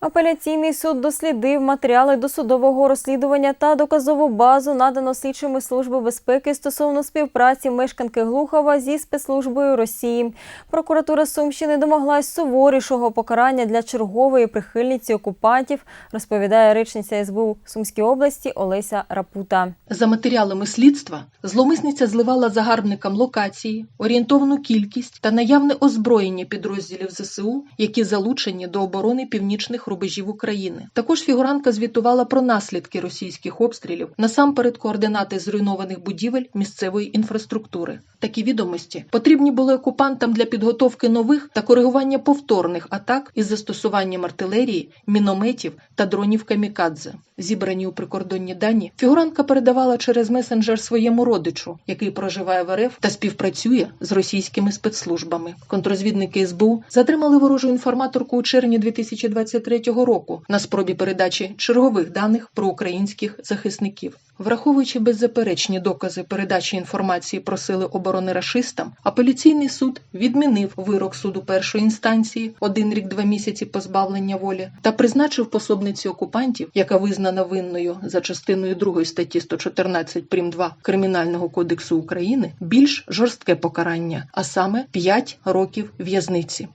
Апеляційний суд дослідив матеріали досудового розслідування та доказову базу, надану слідчими Служби безпеки стосовно співпраці мешканки Глухова зі спецслужбою Росії. Прокуратура Сумщини домоглась суворішого покарання для чергової прихильниці окупантів, розповідає речниця СБУ Сумській області Олеся Рапута. За матеріалами слідства, зловмисниця зливала загарбникам локації, орієнтовну кількість та наявне озброєння підрозділів ЗСУ, які залучені до оборони північних рубежів України. Також фігурантка звітувала про наслідки російських обстрілів, насамперед координати зруйнованих будівель місцевої інфраструктури. Такі відомості потрібні були окупантам для підготовки нових та коригування повторних атак із застосуванням артилерії, мінометів та дронів камікадзе. Зібрані у прикордонні дані фігурантка передавала через месенджер своєму родичу, який проживає в РФ та співпрацює з російськими спецслужбами. Контрозвідники СБУ затримали ворожу інформаторку у червні 2023 року на спробі передачі чергових даних про українських захисників. Враховуючи беззаперечні докази передачі інформації про сили оборони рашистам, апеляційний суд відмінив вирок суду першої інстанції один рік два місяці позбавлення волі та призначив пособниці окупантів, яка визнана винною за частиною 2 статті 114 прим. 2 Кримінального кодексу України, більш жорстке покарання, а саме 5 років в'язниці.